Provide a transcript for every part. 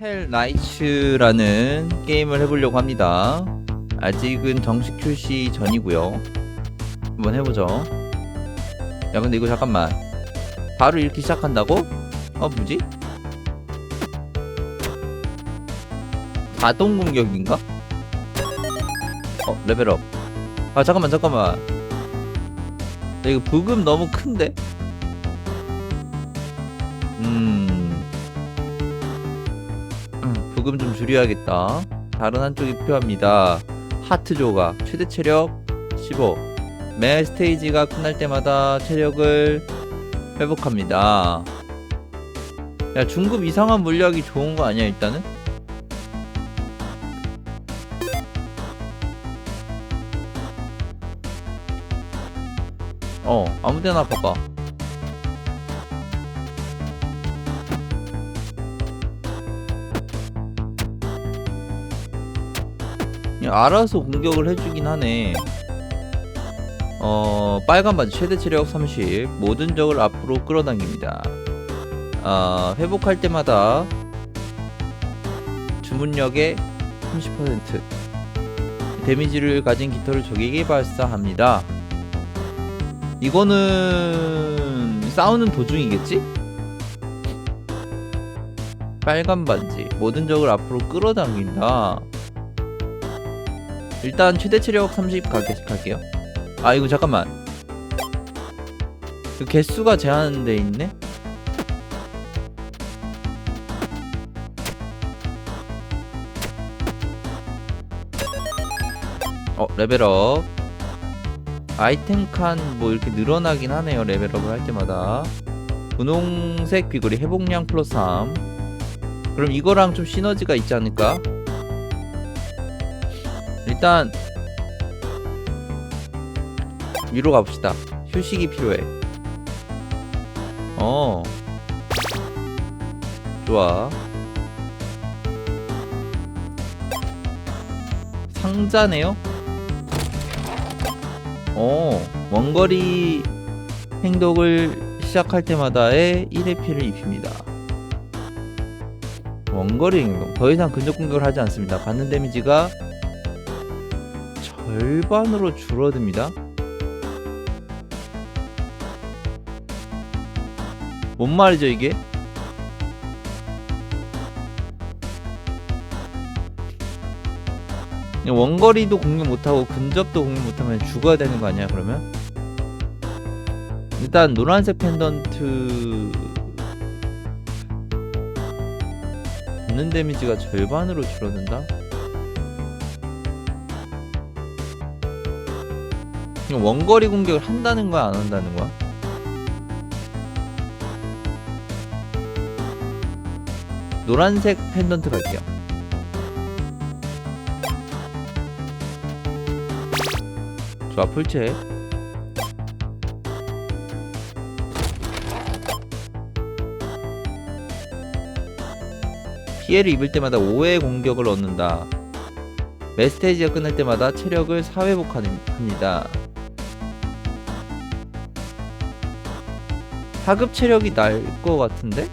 헬 나이츠라는 게임을 해보려고 합니다. 아직은 정식 출시 전이고요. 한번 해보죠. 야 근데 이거 잠깐만. 바로 이렇게 시작한다고? 어 뭐지? 자동 공격인가? 어 레벨업. 아 잠깐만 잠깐만. 야, 이거 부금 너무 큰데? 줄여야겠다. 다른 한쪽이 필요합니다. 하트 조각, 최대 체력 15. 매 스테이지가 끝날 때마다 체력을 회복합니다. 야, 중급 이상한 물약이 좋은 거 아니야, 일단은? 어, 아무 데나 봐봐. 알아서 공격을 해주긴 하네. 어, 빨간 바지 최대 체력 30. 모든 적을 앞으로 끌어당깁니다. 아, 회복할 때마다 주문력의 30% 데미지를 가진 깃털을 적에게 발사합니다. 이거는 싸우는 도중이겠지? 빨간 반지 모든 적을 앞으로 끌어당긴다. 일단 최대 체력 30 가게 갈게요. 아 이거 잠깐만. 그 개수가 제한돼 있네. 어 레벨업. 아이템 칸 뭐 이렇게 늘어나긴 하네요 레벨업을 할 때마다. 분홍색 귀걸이 회복량 플러스 3. 그럼 이거랑 좀 시너지가 있지 않을까? 일단 위로 가봅시다. 휴식이 필요해. 어. 좋아. 상자네요? 어. 원거리 행동을 시작할 때마다의 1회 피를 입힙니다. 원거리 행동. 더 이상 근접 공격을 하지 않습니다. 받는 데미지가 절반으로 줄어듭니다. 뭔 말이죠 이게? 원거리도 공격 못하고 근접도 공격 못하면 죽어야 되는 거 아니야 그러면? 일단 노란색 펜던트 받는 데미지가 절반으로 줄어든다? 이거 원거리 공격을 한다는 거야 안 한다는 거야? 노란색 펜던트 갈게요. 좋아 풀체. 피해를 입을 때마다 5회 공격을 얻는다. 매 스테이지가 끝날 때마다 체력을 4회복합니다. 하급 체력이 날 것 같은데?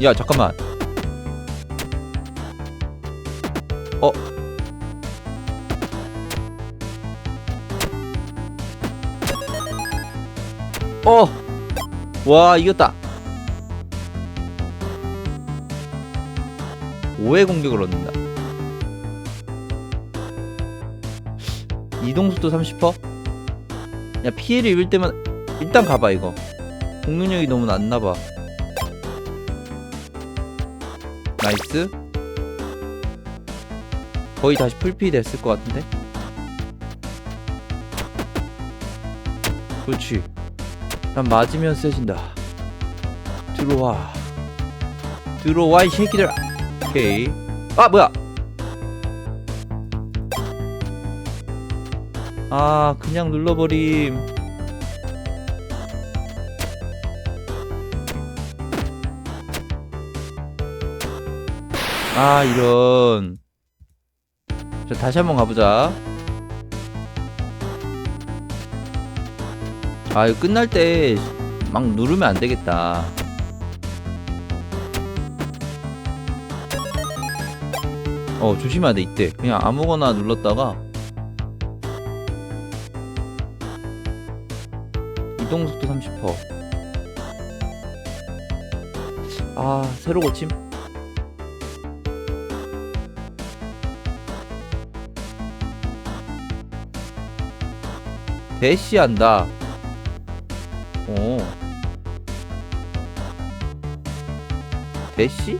야 잠깐만 어 어! 와 이겼다. 5회 공격을 얻는다. 이동속도 30%? 야 피해를 입을 때만 일단 가봐 이거. 공격력이 너무 낮나봐. 나이스. 거의 다시 풀피 됐을 것 같은데? 그렇지 난 맞으면 세진다. 들어와. 들어와 이 새끼들아 오케이. 아 뭐야? 아 그냥 눌러버림. 아 이런. 자 다시 한번 가보자 아 이거 끝날 때 막 누르면 안 되겠다 어 조심해야 돼 이때 그냥 아무거나 눌렀다가 이동속도 30%. 아, 새로 고침? 대시한다. 대시?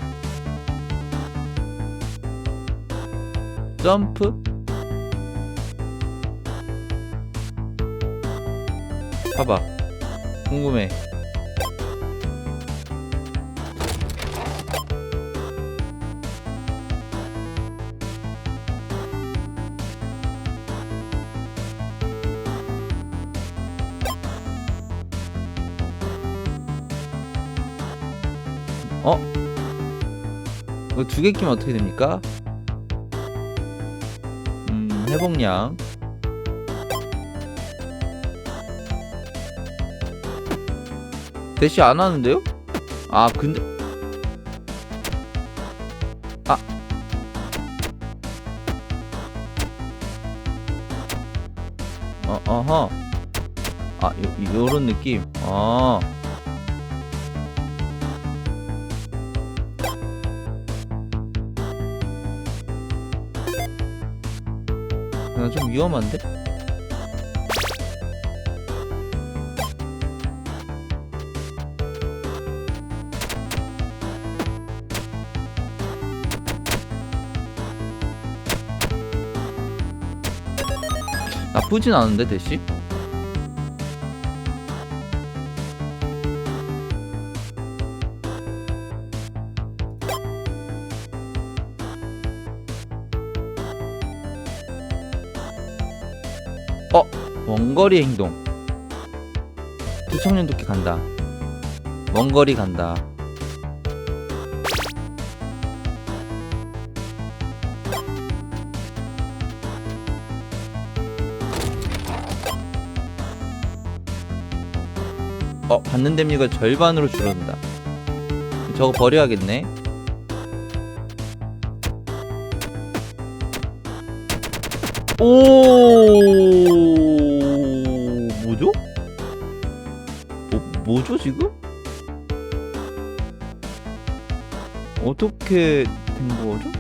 점프? 봐봐. 궁금해. 어? 이거 두 개 끼면 어떻게 됩니까? 음, 회복량. 대시 안 하는데요? 아 근데 아, 좀 위험한데? 나쁘진 않은데 대시? 어 원거리 행동. 두청년 도끼 간다. 원거리 간다. 어 받는 데미가 절반으로 줄어든다. 저거 버려야겠네 오 뭐죠? 뭐, 뭐죠 지금? 어떻게 된 거죠?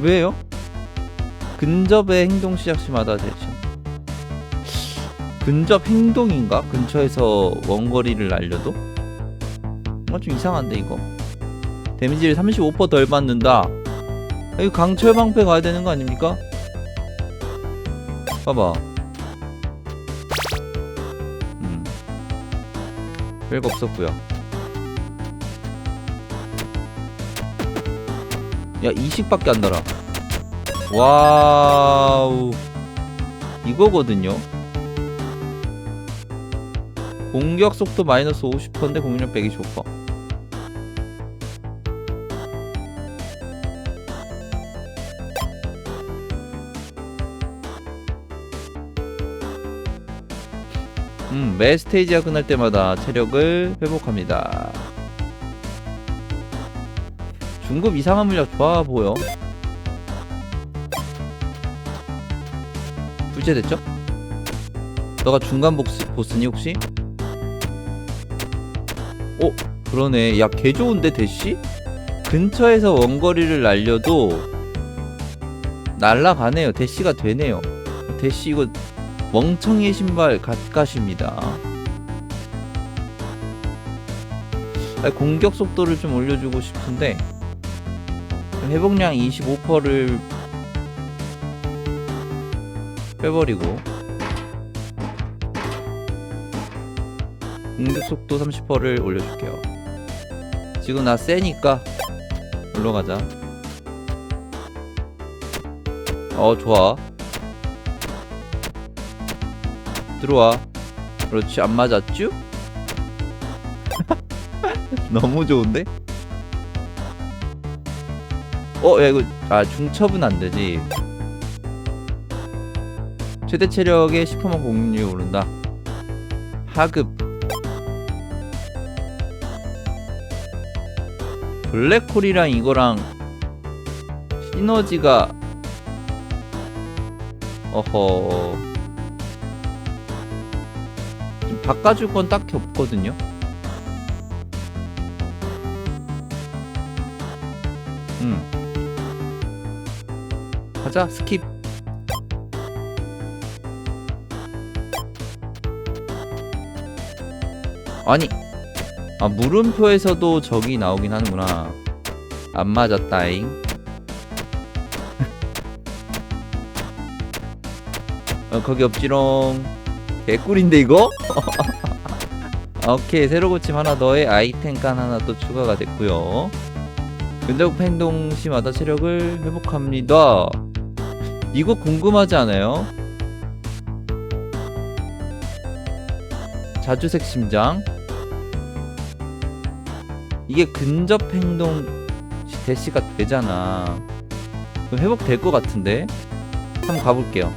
왜요? 근접의 행동 시작 시마다 대신 근접 행동인가? 근처에서 원거리를 날려도? 뭔가 좀 이상한데 이거 데미지를 35%덜 받는다 아, 이거 강철 방패 가야 되는 거 아닙니까? 봐봐. 음. 별거 없었고요. 야 이식밖에 안 달아. 와우. 이거거든요. 공격 속도 마이너스 50%인데 공격력 125%. 매 스테이지가 끝날 때마다 체력을 회복합니다. 중급 이상한 물약 좋아 보여. 불제됐죠? 너가 중간 보스, 보스니 혹시? 어 그러네 야 개 좋은데 대시? 근처에서 원거리를 날려도 날라가네요 대시가 되네요 대시 이거 멍청이의 신발 갓갓입니다 공격 속도를 좀 올려주고 싶은데 회복량 25%를 빼버리고 공격 속도 30%를 올려줄게요. 지금 나 세니까 올라가자. 어 좋아. 들어와. 그렇지 안 맞았쥬? 너무 좋은데? 어, 야 이거 아 중첩은 안 되지. 최대 체력의 10%만 공격력이 오른다. 하급. 블랙홀이랑 이거랑 시너지가 어허 바꿔줄 건 딱히 없거든요. 음. 가자 스킵. 아니 아 물음표에서도 적이 나오긴 하는구나. 안 맞았다잉. 어, 거기 없지롱. 개꿀인데 이거? 아, 오케이 새로 고침 하나 더에 아이템 칸 하나 또 추가가 됐고요. 근접 행동 시마다 체력을 회복합니다. 이거 궁금하지 않아요? 자주색 심장. 이게 근접 행동 시- 대시가 되잖아. 그럼 회복될 것 같은데? 한번 가볼게요.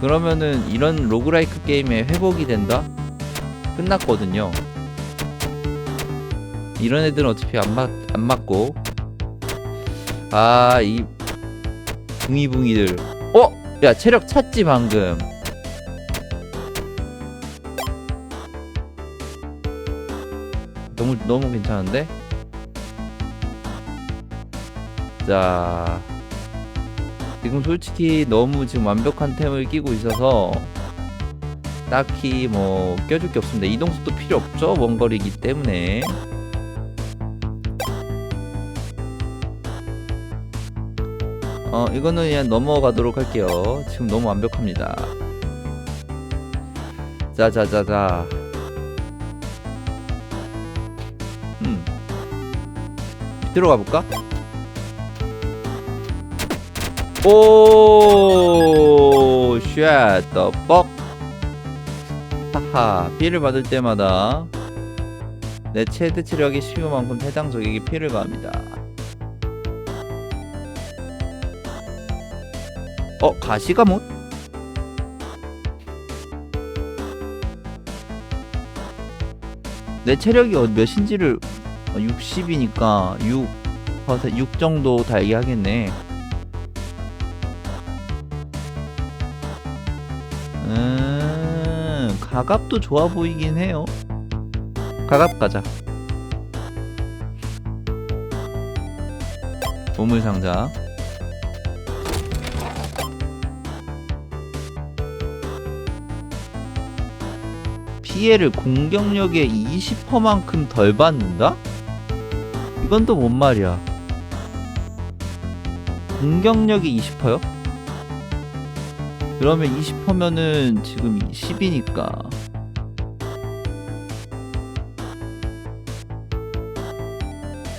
그러면은 이런 로그라이크 게임에 회복이 된다? 끝났거든요. 이런 애들은 어차피 안, 맞, 안 맞고. 아, 이 붕이붕이들. 어? 야, 체력 찾지, 방금. 너무, 너무 괜찮은데? 자. 지금 솔직히 너무 지금 완벽한 템을 끼고 있어서 딱히 뭐 껴줄 게 없습니다. 이동 속도 필요 없죠. 원거리이기 때문에. 어 이거는 그냥 넘어가도록 할게요. 지금 너무 완벽합니다. 자자자자. 음. 밑으로 가볼까? 오, 쉣, 더 뻑. 하하, 피해를 받을 때마다 내 최대 체력이 15만큼 해당 적에게 피해를 가합니다. 어, 가시가못? 내 체력이 어- 몇인지를 60이니까 6, 6 정도 달게 하겠네. 음, 가갑도 좋아 보이긴 해요. 가갑 가자. 보물 상자. 피해를 공격력의 20%만큼 덜 받는다? 이건 또 뭔 말이야? 공격력이 20%요? 그러면 20%면은 지금 10이니까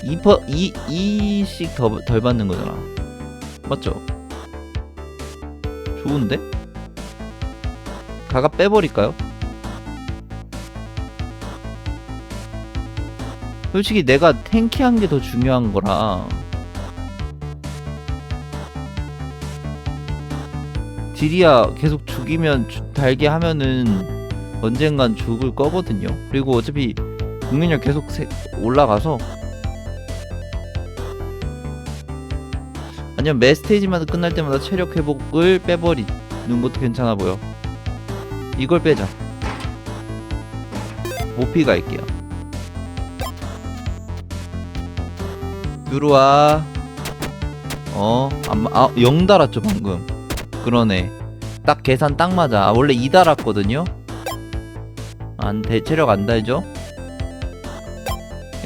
이퍼 2, 2씩 더, 덜 받는 거잖아 맞죠? 좋은데? 가가 빼버릴까요? 솔직히 내가 탱키한 게 더 중요한 거라 딜이야 계속 죽이면 주- 달게 하면은 언젠간 죽을 거거든요. 그리고 어차피 공격력 계속 세- 올라가서 아니면 매 스테이지마다 끝날 때마다 체력 회복을 빼버리는 것도 괜찮아 보여. 이걸 빼자. 모피 갈게요. 들어와. 어, 안, 마- 아, 0 달았죠, 방금. 그러네. 딱 계산 딱 맞아. 아, 원래 2 달았거든요. 안 대, 체력 안 달죠?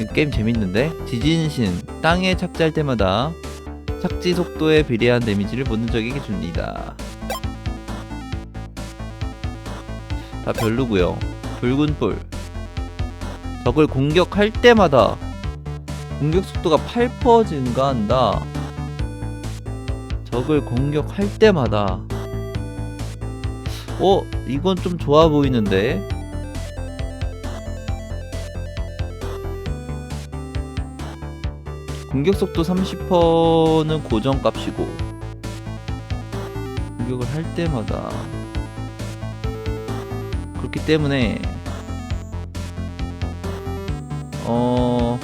이 게임 재밌는데? 지진신. 땅에 착지할 때마다 착지 속도에 비례한 데미지를 모든 적에게 줍니다. 다 별로고요. 붉은 뿔. 적을 공격할 때마다 공격 속도가 8% 증가한다. 적을 공격할 때마다 어? 이건 좀 좋아 보이는데 공격 속도 30%는 고정값이고 공격을 할 때마다 그렇기 때문에 어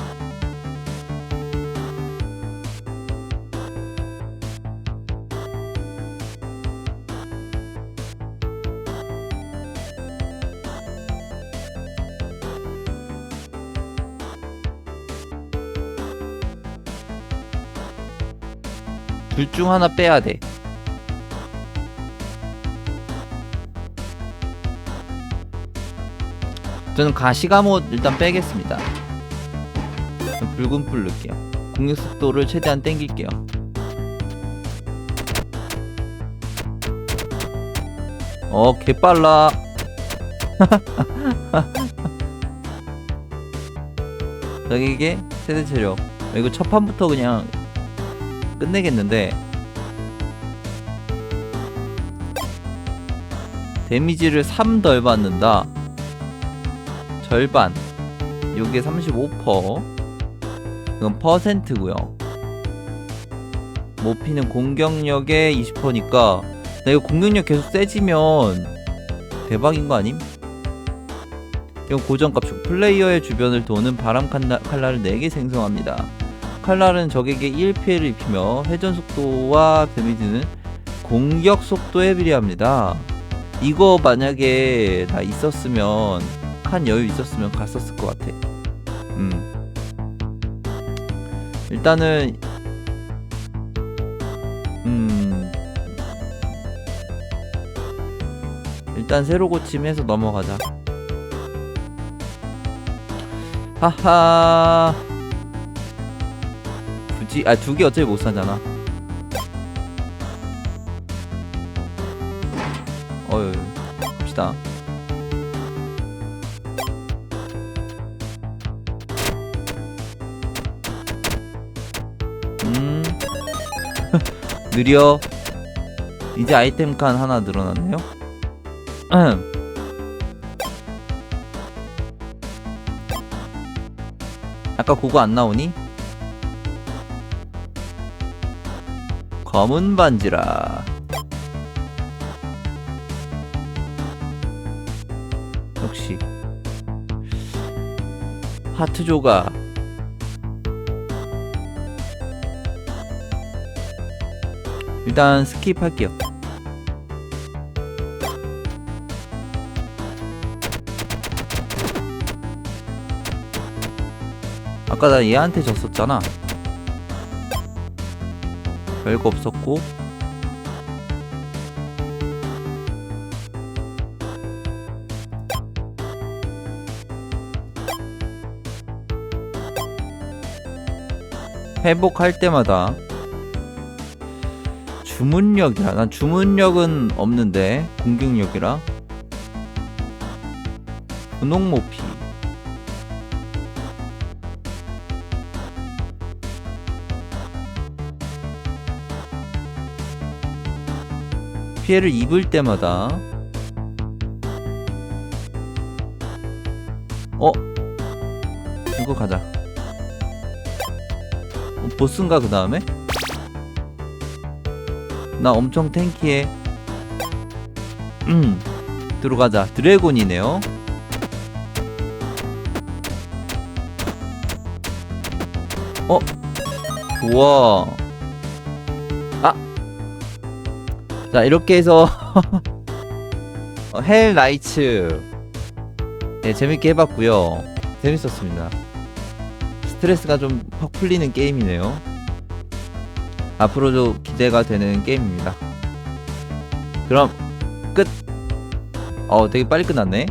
중 하나 빼야 돼. 저는 가시가못 일단 빼겠습니다. 붉은 풀 넣을게요. 공격 속도를 최대한 땡길게요. 어, 개빨라. 저기 이게 세대 체력. 이거 첫 판부터 그냥 끝내겠는데 데미지를 3 덜 받는다. 절반. 요게 35% 이건 퍼센트고요. 모피는 공격력의 20%니까 나 이거 공격력 계속 세지면 대박인 거 아님? 이건 고정값이고 플레이어의 주변을 도는 바람 칼라, 칼날을 4개 생성합니다. 칼날은 적에게 1피해를 입히며 회전 속도와 데미지는 공격 속도에 비례합니다. 이거 만약에 다 있었으면 한 여유 있었으면 갔었을 것 같아. 음. 일단은 음. 일단 새로 고침해서 넘어가자. 하하. 굳이 아 두 개 어차피 못 사잖아. 어유 갑시다. 음 느려. 이제 아이템 칸 하나 늘어났네요. 아까 그거 안 나오니? 검은 반지라. 역시 하트 조각. 일단 스킵할게요. 아까 나 얘한테 졌었잖아. 별거 없었고 회복할 때마다 주문력이라 난 주문력은 없는데 공격력이라. 분홍 모피. 피해를 입을 때마다. 어? 이거 가자. 어, 보스인가 그 다음에? 나 엄청 탱키해. 음 들어가자. 드래곤이네요. 어? 좋아 아. 자 이렇게 해서 어, 헬 라이츠. 네, 재밌게 해봤고요. 재밌었습니다 스트레스가 좀퍽 풀리는 게임이네요. 앞으로도 기대가 되는 게임입니다. 그럼 끝. 어 되게 빨리 끝났네